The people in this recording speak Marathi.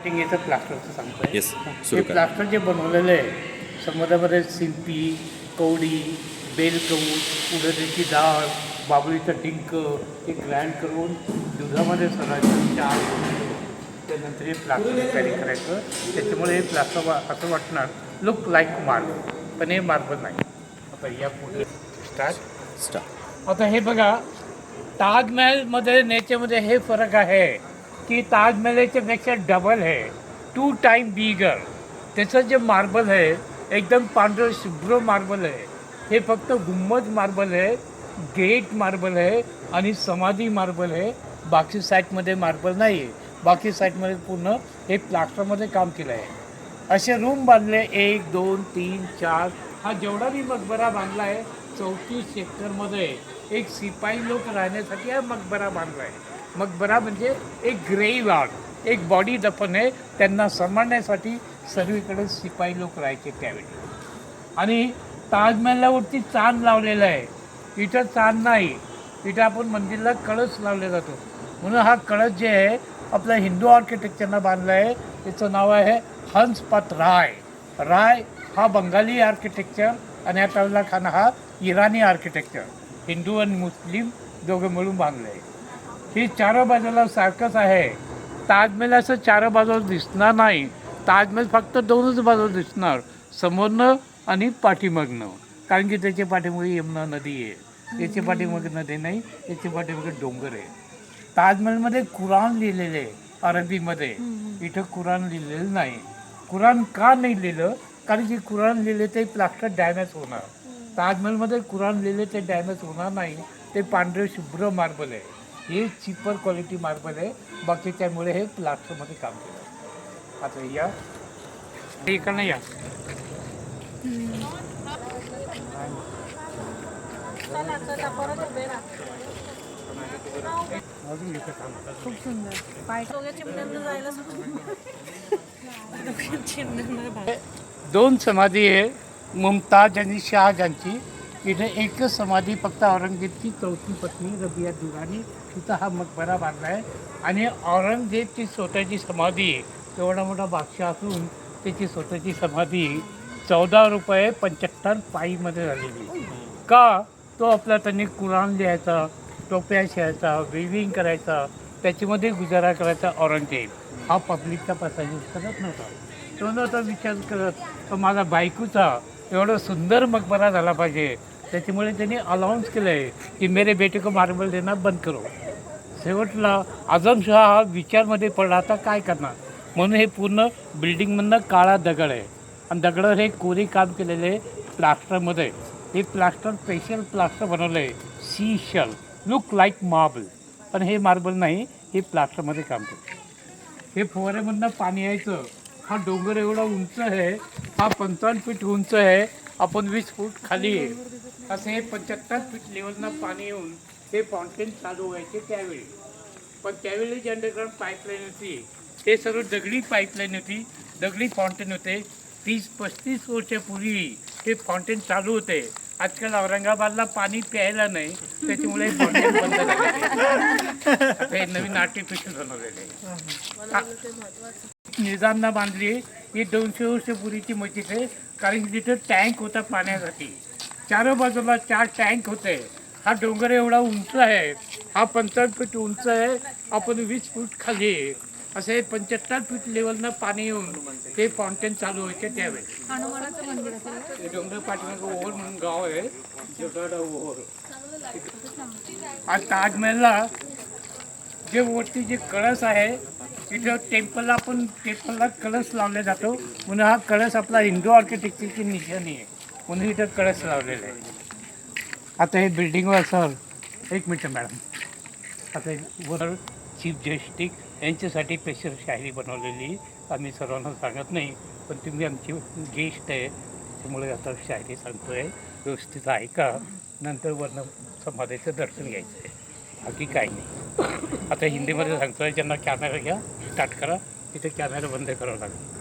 स्टार्टिंग प्लास्टरचं सांगतोय Yes, हे सुरू करा. प्लास्टर जे बनवलेलं आहे समुद्रामध्ये शिंपी कवडी बेलकवूट उडदाची डाळ बाबळीचं डिंक हे ग्राइंड करून दुधामध्ये सोडायचं चहा त्यानंतर हे प्लास्टर तयारी करायचं. त्याच्यामुळे हे प्लास्टर वा- असं वाटणार लुक लाईक मार्बल. पण हे मार्बल नाही. आता या पुढे स्टार्ट स्टार्ट आता हे बघा ताजमहलमध्ये नेचरमध्ये हे फरक आहे. की ताजमहलच्या पेक्षा डबल आहे. टू टाईम बिगर त्याचं जे मार्बल आहे एकदम पांढरं शुभ्र मार्बल आहे. हे फक्त गुम्मज मार्बल आहे गेट मार्बल आहे आणि समाधी मार्बल आहे. बाकी साईटमध्ये मार्बल नाही आहे बाकी साईटमध्ये पूर्ण हे प्लास्टरमध्ये काम केलं आहे असे रूम बांधले. एक दोन तीन चार. हा जेवढा मी मकबरा बांधला आहे चौतीस सेक्टरमध्ये एक शिपाई लोक राहण्यासाठी हा मकबरा बांधला आहे. मकबरा म्हणजे एक ग्रेव यार्ड एक बॉडी दफन आहे त्यांना सांभाळण्यासाठी सर्वीकडे शिपाई लोक राहायचे त्यावेळी. आणि ताजमहलावरती चांद लावलेला आहे. इथं चांद नाही. इथं आपण मंदिरला कळस लावले जातो. म्हणून हा कळस जे आहे आपल्या हिंदू आर्किटेक्चरनं बांधला आहे. त्याचं नाव आहे हंसपत राय. राय हा बंगाली आर्किटेक्चर आणि अटाउल्ला खान हा इराणी आर्किटेक्चर हिंदू आणि मुस्लिम दोघं मिळून बांधलं आहे ही चार बाजूला सारखंच आहे. ताजमहल असं चार बाजूला दिसणार नाही. ताजमहल फक्त दोनच बाजूला दिसणार. समोरनं आणि पाठीमागनं. कारण की त्याच्या पाठीमागे यमुना नदी आहे. याच्या पाठीमागे नदी नाही याच्या पाठीमागे डोंगर आहे. ताजमहलमध्ये कुराण लिहिलेले आहे अरबीमध्ये. इथं कुराण लिहिलेलं नाही. कुराण का नाही लिहिलं? कारण की कुराण लिहिले ते प्लास्टर डॅमेज होणार. ताजमहलमध्ये कुराण लिहिले ते डॅमेज होणार नाही. ते पांढरे शुभ्र मार्बल आहे. हे चिपर क्वालिटी मार्बल आहे. बाकी त्यामुळे हे प्लास्टरमध्ये काम केलं. आता या. इकडनं या. अजून इथं काम करा. खूप सुंदर. पाय दोघे चिमण्यांना जायला दोघे चिमण्यांना बाहेर दोन समाधी आहे मुमताज आणि शहाजहानची इथे एकच समाधी फक्त औरंगजेबची चौथी पत्नी रबिया दुरानी तिथं हा मकबरा बांधला आहे आणि औरंगजेबची स्वतःची समाधी एवढा मोठा बादशाह असून त्याची स्वतःची समाधी चौदा रुपये पंच्याहत्तर पाईमध्ये झालेली का? तो आपला त्यांनी कुराण लिहायचा टोप्या शिवायचा वेविंग करायचा त्याच्यामध्ये गुजारा करायचा औरंगजेब. हा पब्लिकचा पसायस करत नव्हता. तो नव्हता विचार करत माझा बायकोचा एवढं सुंदर मकबरा झाला पाहिजे. त्याच्यामुळे त्यांनी अलाउन्स केलं आहे की मेरे बेटे को मार्बल देना बंद करो. शेवटला आझमशहा हा विचारमध्ये पडला आता काय करणार? म्हणून हे पूर्ण बिल्डिंगमधनं काळा दगड आहे. आणि दगडावर हे कोरी काम केलेलं आहे प्लास्टरमध्ये हे प्लास्टर स्पेशल प्लास्टर बनवलं आहे सी शल लुक लाईक मार्बल पण हे मार्बल नाही हे प्लास्टरमध्ये काम करतं. हे फुवाऱ्यामधनं पाणी यायचं. हा डोंगर एवढा उंच आहे हा पंचावन्न फीट उंच आहे. आपण वीस फूट खाली आहे. असं हे पंच्याहत्तर फीट लेवलनं पाणी येऊन हे फाउंटेन चालू व्हायचे त्यावेळी. पण त्यावेळी जी अंडरग्राऊंड पाईपलाईन होती ते सर्व दगडी पाईपलाईन होती दगडी फाउंटेन होते. तीस पस्तीस वर्षापूर्वी हे फाउंटेन चालू होते. आजकाल औरंगाबादला पाणी प्यायला नाही त्याच्यामुळे हे फाउंटेन बंद हे नवीन आर्टिफिशियल बनवलेले निजामना बांधली ही दोनशे वर्षपूर्वीची मस्जिद आहे. कारण की तिथं टँक होता पाण्यासाठी. चारो बाजूला चार टँक होते. हा डोंगर एवढा उंच आहे. हा पंचावन्न फूट उंच आहे. आपण वीस फूट खाली असं पंच्याहत्तर फूट लेवलनं पाणी येऊन ते फाउंटेन चालू व्हायचे त्यावेळी. हनुमानाचं मंदिर असेल हे डोंगर पाठीमागे ओव्हर म्हणून गाव आहे. ओव्हर आज ताजमहलला जे वरती जे कळस आहे इथं टेम्पलला आपण टेम्पलला कळस लावला जातो. म्हणून हा कळस आपला हिंदू आर्किटेक्चरची निशाणी आहे. म्हणून इथं कळस लावलेला आहे. आता हे बिल्डिंगवर सर एक मिनटं मॅडम आता वर चीफ जस्टिक यांच्यासाठी स्पेशल शायरी बनवलेली आम्ही सर्वांना सांगत नाही पण तुम्ही आमची गेस्ट आहे. त्यामुळे आता शायरी सांगतो आहे व्यवस्थित ऐका. नंतर वर्ण समाधीचं दर्शन घ्यायचं आहे बाकी काही नाही. आता हिंदीमध्ये सांगतो आहे ज्यांना कॅमेरा घ्या. स्टार्ट करा तिथे कॅमेरा बंद करावा लागेल.